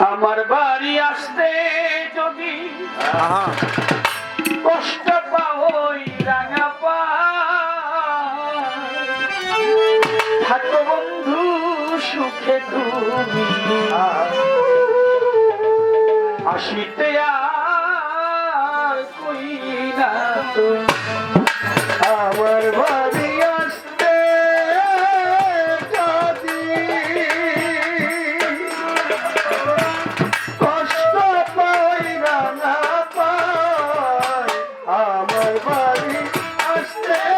আমার বাড়ি আসতে যদি কষ্ট পাওই রাঙা পা বন্ধু সুখে তুমি। আসিতে আর কই না তুমি। আমার Yeah.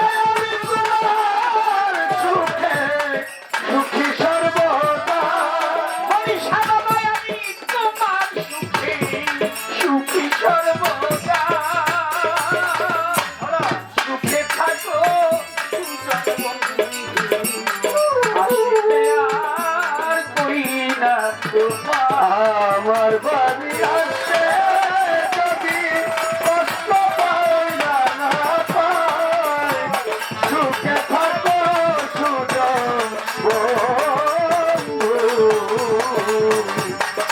Yeah!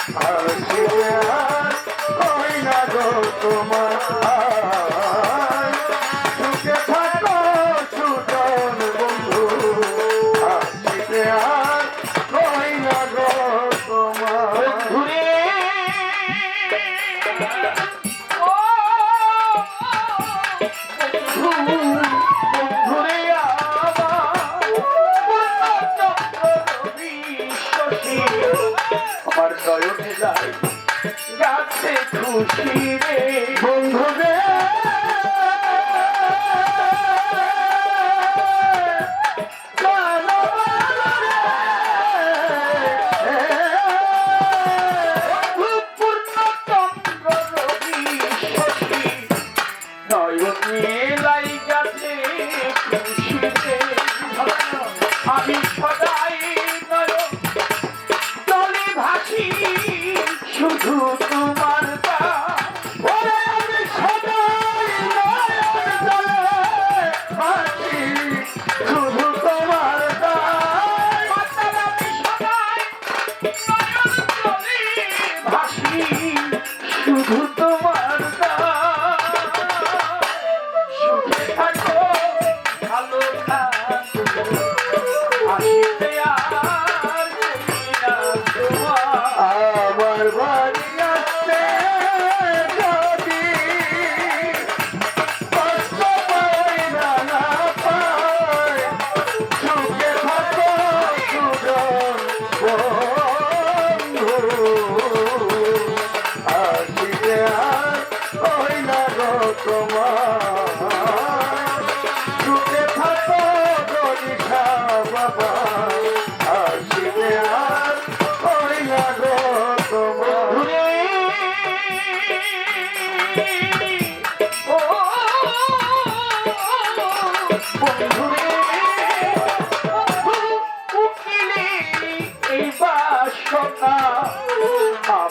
Thank you. ちょっ